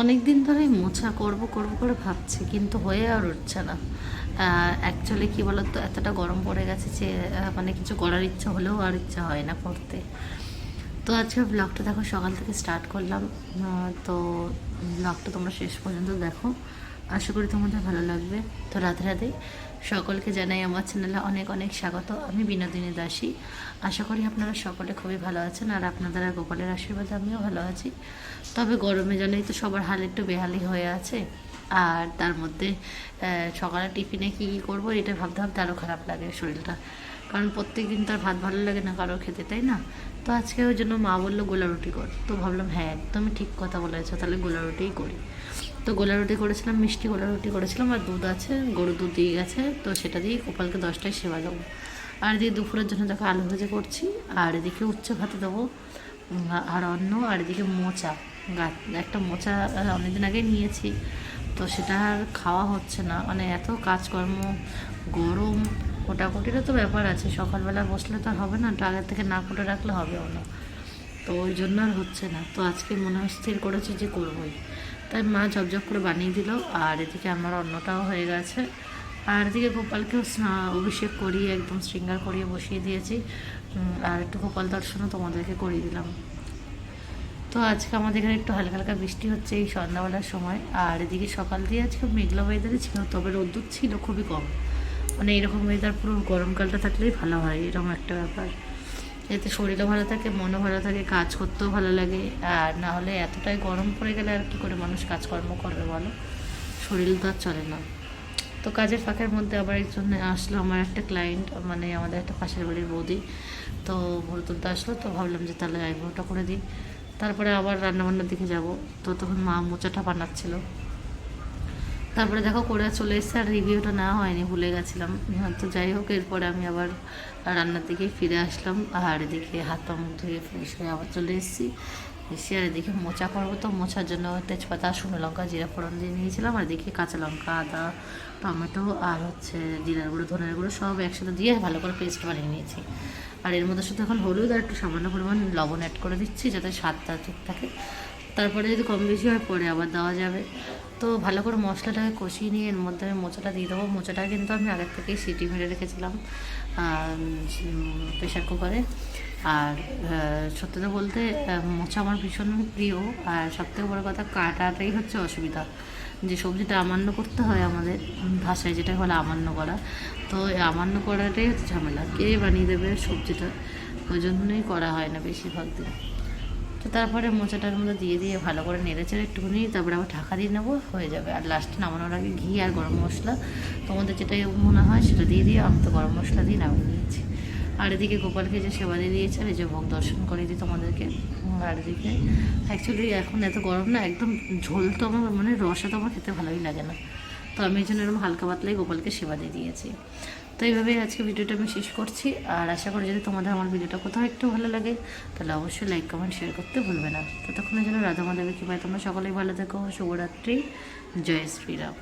অনেক দিন ধরে মোছা, করব করব করে ভাবছি, কিন্তু হয়ে আর উঠছে না। অ্যাকচুয়ালি কী বলতো, এতটা গরম পড়ে গেছে যে মানে কিছু করার ইচ্ছা হলেও আর ইচ্ছা হয় না করতে। তো আজকে ব্লগটা দেখো, সকাল থেকে স্টার্ট করলাম। তো ব্লগটা তোমরা শেষ পর্যন্ত দেখো। আশা করি তোমাদের ভালো লাগবে। তো রাধে রাধে, সকলকে জানাই আমার চ্যানেলে অনেক অনেক স্বাগত। আমি বিনোদিনী দাসী। আশা করি আপনারা সকলে খুবই ভালো আছেন আর আপনাদের আর গোপালের আশীর্বাদে আমিও ভালো আছি। তবে গরমে জানেই তো সবার হাল একটু বেহালি হয়ে আছে। আর তার মধ্যে সকালে টিফিনে কী কী করব এটা ভাবতে ভাবতে আরও খারাপ লাগে শরীরটা। কারণ প্রত্যেক দিন তার ভাত ভালো লাগে না কারোর খেতে, তাই না? তো আজকে ওই জন্য মা বলল গোলা রুটি কর। তো ভাবলাম হ্যাঁ একদমই ঠিক কথা বলেছ, তাহলে গোলা রুটিই করি। তো গোলা রুটি করেছিলাম, মিষ্টি গোলা রুটি করেছিলাম, আর দুধ আছে গরু দুধ দিয়ে গেছে, তো সেটা দিয়ে গোপালকে দশটায় সেবা দেবো। আর এদিকে দুপুরের জন্য দেখো আলু ভেজে করছি, আর এদিকে উচ্চ ভাতে দেবো আর অন্য আর এদিকে মোচা। গাছ একটা মোচা অনেকদিন আগে নিয়েছি, তো সেটা আর খাওয়া হচ্ছে না। মানে এত কাজকর্ম, গরম কোটাকুটিরও তো ব্যাপার আছে, সকালবেলা বসলে তো আর হবে না, তো আগের থেকে না কুটে রাখলে হবেও না। তো ওই জন্য আর হচ্ছে না। তো আজকে মনে হয় স্থির করেছি যে করবোই। তাই মা ঝপঝপ করে বানিয়ে দিল। আর এদিকে আমার অন্নটাও হয়ে গেছে। আর এদিকে গোপালকেও অভিষেক করিয়ে একদম শৃঙ্গার করিয়ে বসিয়ে দিয়েছি। আর একটু গোপাল দর্শনও তোমাদেরকে করিয়ে দিলাম। তো আজকে আমাদের এখানে একটু হালকা হালকা বৃষ্টি হচ্ছে এই সন্ধ্যাবেলার সময়। আর এদিকে সকাল দিয়ে আজকে মেঘলা ওয়েদারে ছিল, তবে রোদ্দুর ছিল খুবই কম। মানে এরকম ওয়েদার পুরো গরমকালটা থাকলেই ভালো হয়, এরকম একটা ব্যাপার। এতে শরীরও ভালো থাকে, মনও ভালো থাকে, কাজ করতেও ভালো লাগে। আর না হলে এতটাই গরম পড়ে গেলে আর কী করে মানুষ কাজকর্ম করবে বলো? শরীর তো আর চলে না। তো কাজের ফাঁকের মধ্যে আবার একজন আসলো, আমার একটা ক্লায়েন্ট মানে আমাদের একটা পাশের বাড়ির বৌদি। তো ভুল তুলতে আসলো, তো ভাবলাম যে তাহলে আইব্রোটা করে দিই। তারপরে আবার রান্নাবান্নার দিকে যাব। তো তখন মা মোচাটা বানাচ্ছিল। তারপরে দেখো করে চলে এসেছে, আর রিভিউটা না হয়নি, ভুলে গেছিলাম। তো যাই হোক, এরপরে আমি আবার রান্নার দিকে ফিরে আসলাম, আর এদিকে হাত মুখ ধুয়ে ফ্রেশ হয়ে আবার চলে এসেছি। এসে আর এদিকে মোচা করব তো, মোচার জন্য তেজপাতা, শুকনো লঙ্কা, জিরা ফোড়ন দিয়ে নিয়েছিলাম, আর এদিকে কাঁচা লঙ্কা, আদা, টমেটো, আর হচ্ছে জিরার গুঁড়ো, ধনের গুঁড়ো সব একসাথে দিয়ে ভালো করে পেস্ট বানিয়ে নিয়েছি। আর এর মধ্যে শুধু এখন হলুদ আর একটু সামান্য পরিমাণ লবণ অ্যাড করে দিচ্ছি, যাতে স্বাদটা ঠিক থাকে। তারপরে যদি কম বেশি হয় পরে আবার দেওয়া যাবে। তো ভালো করে মশলাটাকে কষিয়ে নিয়ে এর মধ্যে আমি মোচাটা দিয়ে দেবো। মোচাটা কিন্তু আমি আগের থেকেই সিটি মেরে রেখেছিলাম প্রেশার কুকারে। আর আহ, সত্যি কথা বলতে মোচা আমার ভীষণ প্রিয়। আর সবথেকে বড় কথা কাটাটাই হচ্ছে অসুবিধা। যে সবজিটা আমান্য করতে হয় আমাদের ভাষায় যেটা হলো আমান্য করা। তো আমান্য করাটাই হচ্ছে ঝামেলা। কে বানিয়ে দেবে সবজিটা? ওই জন্যই করা হয় না বেশিরভাগ দিন। তো তারপরে মোচাটার মধ্যে দিয়ে দিয়ে ভালো করে নেড়ে চেড়ে একটুখানি তারপরে আবার ঢাকা দিয়ে নেব, হয়ে যাবে। আর লাস্টে নামানোর আগে ঘি আর গরম মশলা, তোমাদের যেটা মনে হয় সেটা দিয়ে দিয়ে আমি তো গরম মশলা দিয়ে নামিয়ে নিয়েছি। আর এদিকে গোপালকে যে সেবা দিয়ে দিয়েছে, আর এই যে ভোগ দর্শন করে দিই তোমাদেরকে। আর এদিকে অ্যাকচুয়ালি এখন এত গরম না, একদম ঝোল তো আমার মানে রসা তো আমার খেতে ভালোই লাগে না। তো আমি জন্য এরকম হালকা পাতলাই গোপালকে সেবা দিয়ে দিয়েছি। তো এইভাবেই আজকে ভিডিওটা আমি শেষ করছি। আর আশা করি যদি তোমাদের আমার ভিডিওটা কোথাও একটু ভালো লাগে, তাহলে অবশ্যই লাইক কমেন্ট শেয়ার করতে ভুলবে না। ততক্ষণের জন্য রাধা মাধবের ভাই তোমরা সকলেই ভালো থেকো। শুভরাত্রি। জয় শ্রীরাম।